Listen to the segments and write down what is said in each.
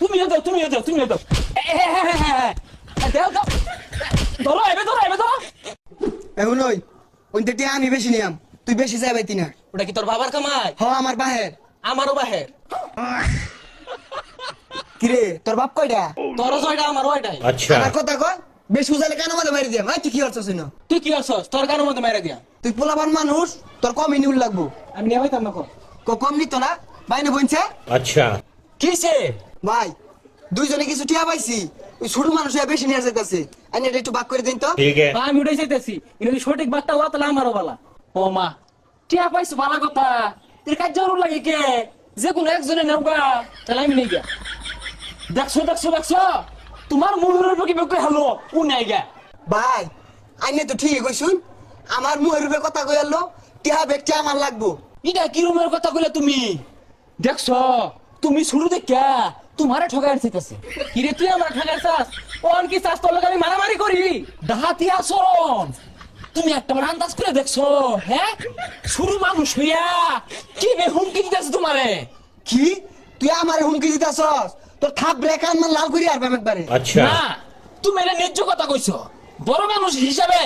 তুমিও দাও তুমিও দাও তুমিও দাও। ধরো এবে ধরো এবে ধরো। এখন ওই ওই আমি বেশি নিলাম তুই বেশি যাই পাইতি না ওটা কি তোর বাবার কামাই? হ আমার বাহের। আমারও বাহের। কিরে তোর বাপ কয়টা? তোর ছয়টা আমার ওইটাই আচ্ছা। আমার কথা কয় বেশ উজালে কানো মধ্যে মারি দিয়া। ভাই তুই কি করছিস না তুই কি করছিস? তোর কানো মধ্যে মারি দিয়া। তুই পোলাবার মানুষ তোর কম ইনিউল লাগবো। আমি নেবাই তাম না কো কম নিত না? বাইনে বইনছে? আচ্ছা। কিসে? ভাই দুইজনে কিছু টিয়া পাইছি। ওই ছোট মানুষ বেশি নিয়ে যাইতেছে। আমি এটা একটু বাক করে দিন তো। আমি ওটাই চাইতেছি। কিন্তু সঠিক বার্তা ওয়া তাহলে আমারও বালা। ও মা টিয়া পাইছো ভালো কথা। এর কাজ জরুর লাগে কে? যে কোনো একজনে নেবা তাহলে আমি নেই গা দেখছ দেখছ দেখছ? তোমার মুহুরের উপর কীভাবে কই হলো? ও নাই গা ভাই আইনে তো ঠিক কইছুন। আমার মুহুরের রূপে কথা কই হলো টিয়া ব্যক্তি আমার লাগবো। এটা কি রুমের কথা কইলা তুমি? দেখছ তুমি শুরু দেখা তোমারে ঠগায় কি রে তুই আমার ঠগায় চাস? অন কি চাস? তোর আমি মারামারি করি। দাহাতি আসন। তুমি একটা আমার আন্দাজ করে দেখছ হ্যাঁ শুরু মানুষ হইয়া কি বে হুমকি দিতেছে তোমারে? কি? তুই আমারে হুমকি দিতেছস? তোর থাপ ব্রেক আনমান লাল করি আর একবারে। আচ্ছা। না তুমি এটা ন্যায্য কথা কইছো। বড় মানুষ হিসাবে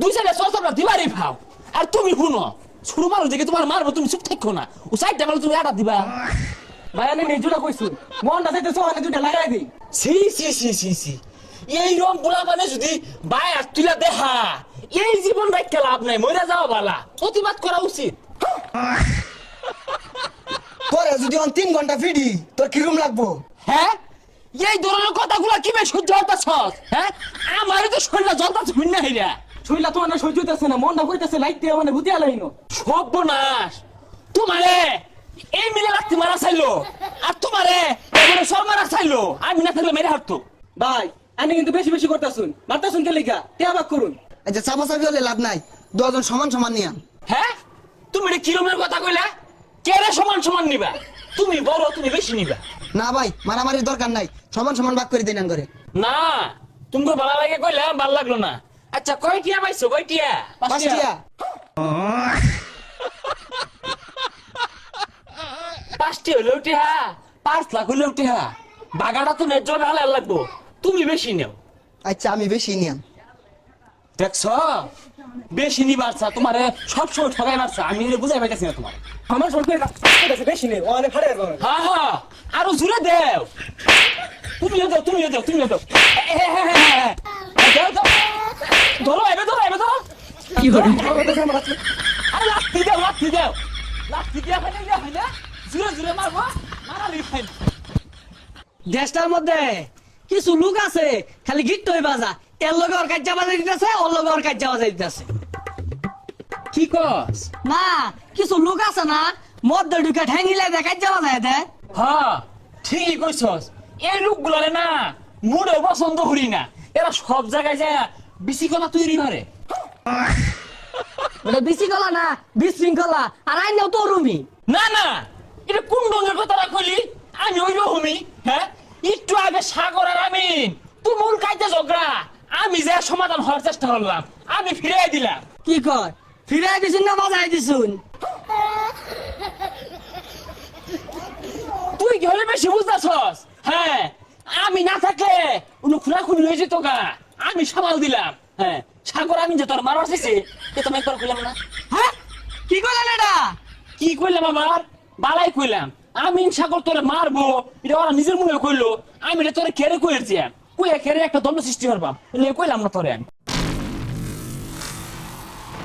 দুই সাইডে সরসরটা দিবারই ভাও আর তুমি হুনো শুরু মানুষ দেখে তোমার মারবো তুমি চুপ থাকো না। ও সাইড মারো তুমি আটা দিবা। ভাই আমি ন্যায্যটা কইছো। মনটা চাইতেছো অনেক দুইটা লাগাই দিই। সি সি সি সি সি এই রকম বুলা মানে যদি বাই আর তুলা দেখা এই জীবন রাখতে লাভ নাই মরে যাওয়া বালা। প্রতিবাদ করা উচিত। তোরে যদি অন তিন ঘণ্টা ফিডি তোর কিরম লাগবো? হ্যাঁ? এই ধরনের কথাগুলো কি বে সহ্য হতাছ হ্যাঁ? আমারই তো শরীরটা জ্বলতাছে ভিন্ন হইরা। শরীরটা তোমার না সহ্য হইতাছে না মনটা হইতাছে লাইতে মানে বুঝতে আলাইনো সর্বনাশ। তোমারে মারা চাইলো? আর তোমারে এবারে সব মারা চাইলো? আমি না থাকলে মেরে হাঁটতো ভাই আমি কিন্তু বেশি বেশি করতেছুন। মারতাছুন কে লিখা টেয়াবাক করুন? এই যে চাপা চাপি হলে লাভ নাই। দুজন সমান সমান নিয়াম হ্যাঁ? তুমি এটা কিরমের কথা কইলা? কেরে সমান সমান নিবা? তুমি বড় তুমি বেশি নিবা। না ভাই মারামারির দরকার নাই। সমান সমান ভাগ করে দিন করে না তুমি ভালো লাগে কইলাম ভালো লাগল না। আচ্ছা কয়টিয়া পাইছো? কয়টিয়া? পাঁচটিয়া। পাঁচটি হলে উঠিয়া পাঁচ লাখ হলে উঠিয়া বাগাটা তো ন্যায্য ভালো লাগবো তুমি বেশি নেও আচ্ছা আমি বেশি নিয়াম দেখছ বেশি নিবার চা তোমারে সব সময় ঠগাই মারছা আমি এটা বুঝাই পাইতেছি না তোমার আমার সব বেশি নেই অনেক ফাটে হ্যাঁ হ্যাঁ আরও জুড়ে দেও তুমিও দেও তুমিও দেও তুমিও দাও। ধরো এবে ধরো এবে ধরো কি করে আরে লাঠি দাও লাঠি দাও লাঠি দিয়া হয় না হয় না জুড়ে জুড়ে মারবো মারালি ফাইন দেশটার মধ্যে কিছু লোক আছে খালি গিট তৈ বাজা। এর লগে ওর কাজ বাজাই দিতেছে ওর লগে ওর কাজ বাজাই দিতেছে। কি কস? না কিছু লোক আছে না মধ্যে ঢুকে ঠেঙ্গিলে দেয় কাজ বাজাই দেয় হ্যাঁ ঠিকই কইছস। এই লোকগুলারে না মুডে পছন্দ করি না। এরা সব জায়গায় যায় বিশৃঙ্খলা তৈরি করে। বিশৃঙ্খলা না বিশৃঙ্খলা আর আইনেও তো রুমি না না এটা কোন রঙের কথা কইলি আমি ওই রকমই হ্যাঁ? একটু আগে সাগর আর আমি তুমুল কাইতে ঝগড়া। আমি যে সমাধান হওয়ার চেষ্টা করলাম আমি ফিরাই দিলাম। কি কর? ফিরাই দিছুন না বাজাই দিছুন? তুই কি হলে বেশি বুঝতেছস? হ্যাঁ আমি না থাকলে কোনো খুনাখুনি হয়ে যেত গা। আমি সামাল দিলাম হ্যাঁ। সাগর আমি যে তোর মারবার চাইছি এ তো আমি একবার কইলাম না। হ্যাঁ? কি করলেন এটা কি কইলাম আমার বালাই কইলাম, আমি সাগর তোরে মারবো, এটা ওরা নিজের মনে কইলো, আমি এটা তোরে কেড়ে কইছি কইয়া খেরে একটা দণ্ড সৃষ্টি করবাম। কইলাম না তোরে আমি।